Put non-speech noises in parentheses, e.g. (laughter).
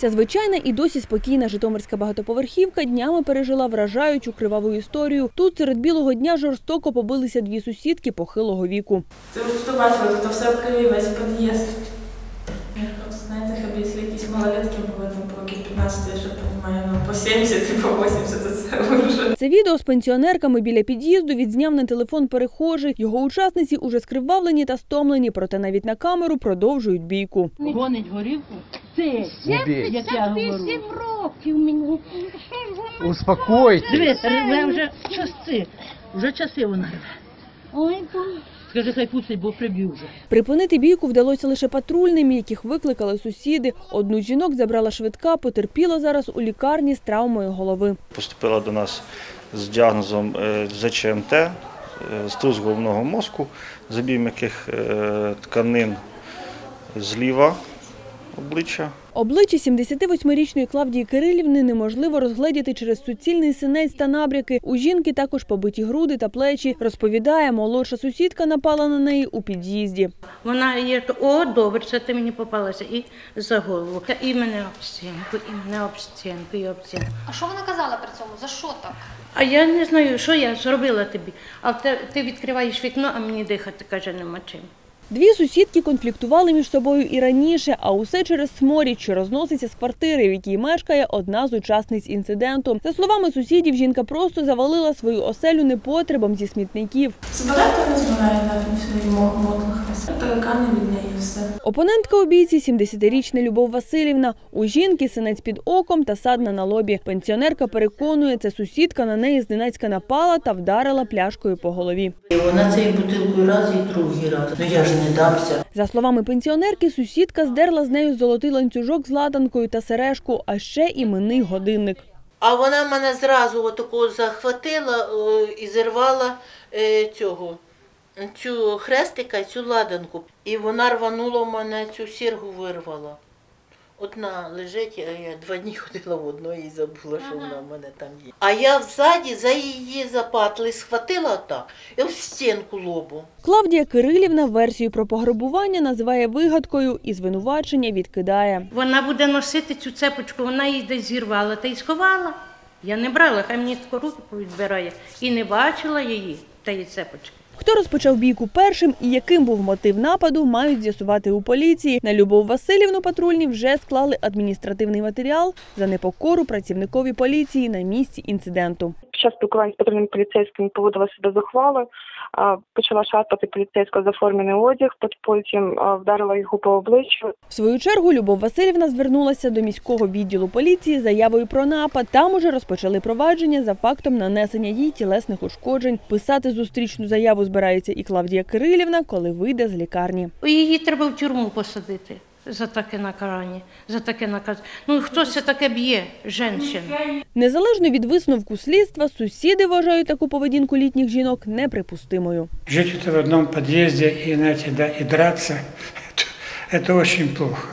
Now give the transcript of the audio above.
Ця звичайна і досі спокійна житомирська багатоповерхівка днями пережила вражаючу криваву історію. Тут серед білого дня жорстоко побилися дві сусідки похилого віку. Ти тут бачили, тут все в криві, весь під'їзд. Знаєте, якщо якісь малолетки були там по років 15, я ще розумію, ну по 70 і по 80, то це вже. Це відео з пенсіонерками біля під'їзду відзняв на телефон перехожий. Його учасниці уже скривавлені та стомлені, проте навіть на камеру продовжують бійку. Гонить горівку. Це як я говорю. 78 років мені. Успокойтесь. Дивіться, вже часи. Вже часи вона рве. Ой. Скажи, хай пустить, бо приб'ю вже. Припинити бійку вдалося лише патрульним, яких викликали сусіди. Одну жінок забрала швидка, потерпіла зараз у лікарні з травмою голови. поступила до нас з діагнозом е, ЗЧМТ, е, струс головного мозку, забій м'яких е, тканин зліва обличчя. Обличчя 78-річної Клавдії Кирилівни неможливо розгледіти через суцільний синець та набряки. У жінки також побиті груди та плечі. Розповідає, молодша сусідка напала на неї у під'їзді. Вона є, то, о, добре, це ти мені попалася і за голову. Та І мене об стінку, і мене об стінку, і об стінку. А що вона казала при цьому? За що так? А я не знаю, що я зробила тобі. А те- ти відкриваєш вікно, а мені дихати, каже, нема чим. Дві сусідки конфліктували між собою і раніше, а усе через сморід, що розноситься з квартири, в якій мешкає одна з учасниць інциденту. За словами сусідів, жінка просто завалила свою оселю непотребом зі смітників. Збирати не збирає навіть свої мотлах весь. Таракани від неї все. Опонентка обійці – 70-річна Любов Васильівна. У жінки синець під оком та садна на лобі. Пенсіонерка переконує, це сусідка на неї зненацька напала та вдарила пляшкою по голові. І вона цією бутилкою раз і другий раз. Ну я ж не дамся. За словами пенсіонерки, сусідка здерла з нею золотий ланцюжок з ладанкою та сережку, а ще іменний годинник. А вона мене зразу отако захватила е, і зірвала е, цього. Цю хрестика, цю ладанку. І вона рванула в мене цю сіргу вирвала. Одна лежить, а я два дні ходила в одної і забула, що вона в мене там є. А я взаді за її запатли схватила так і в стінку лобу. Клавдія Кирилівна версію про пограбування називає вигадкою і звинувачення відкидає. Вона буде носити цю цепочку, вона її десь зірвала та й сховала. Я не брала, хай мені тако руки повідбирає. І не бачила її, тієї цепочки. Хто розпочав бійку першим і яким був мотив нападу, мають з'ясувати у поліції. На Любов Васильівну патрульні вже склали адміністративний матеріал за непокору працівникові поліції на місці інциденту. Під час спілкування з патрульним поліцейським поводила себе зухвало, а, почала шарпати поліцейського за формений одяг, потім вдарила його по обличчю. В свою чергу Любов Васильівна звернулася до міського відділу поліції з заявою про напад. Там уже розпочали провадження за фактом нанесення їй тілесних ушкоджень. Писати зустрічну заяву збирається і Клавдія Кирилівна, коли вийде з лікарні. Її треба в тюрму посадити за таке накарання, за таке наказ. Ну хто це таке б'є, женщин? Незалежно від висновку слідства, сусіди вважають таку поведінку літніх жінок неприпустимою. Жить это в одном подъезде и, знаете, да, и драться, это, (laughs) это очень плохо.